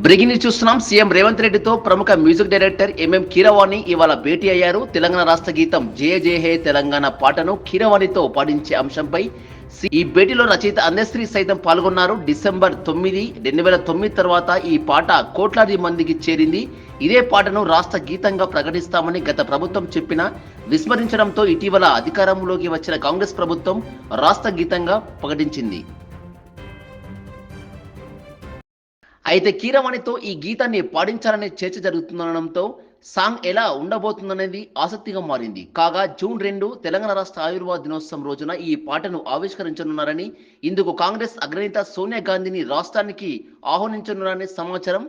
Breaking news చూస్తున్నాం. CM Revanth రెడ్డితో ప్రముఖ మ్యూజిక్ డైరెక్టర్ ఎంఎం కీరవాణి ఇవాళ భేటీ అయ్యారు. తెలంగాణ రాష్ట్ర గీతం జయ జయ హే తెలంగాణ పాటను కీరవాణితో పాటించే అంశంపై సి- ఈ భేటీలో రచయిత అందశ్రీ సైతం పాల్గొన్నారు. డిసెంబర్ తొమ్మిది రెండు వేల తొమ్మిది తర్వాత ఈ పాట కోట్లాది మందికి చేరింది. ఇదే పాటను రాష్ట్ర గీతంగా ప్రకటిస్తామని గత ప్రభుత్వం చెప్పినా విస్మరించడంతో ఇటీవల అధికారంలోకి వచ్చిన కాంగ్రెస్ ప్రభుత్వం రాష్ట్ర గీతంగా ప్రకటించింది. అయితే కీరవాణితో ఈ గీతాన్ని పాడించాలనే చర్చ జరుగుతుందనడంతో సాంగ్ ఎలా ఉండబోతుందనేది ఆసక్తిగా మారింది. కాగా జూన్ రెండు తెలంగాణ రాష్ట్ర ఆయుర్వేద దినోత్సవం రోజున ఈ పాటను ఆవిష్కరించనున్నారని ఇందుకు కాంగ్రెస్ అగ్రనేత సోనియా గాంధీని రాష్ట్రానికి ఆహ్వానించనున్నారనే సమాచారం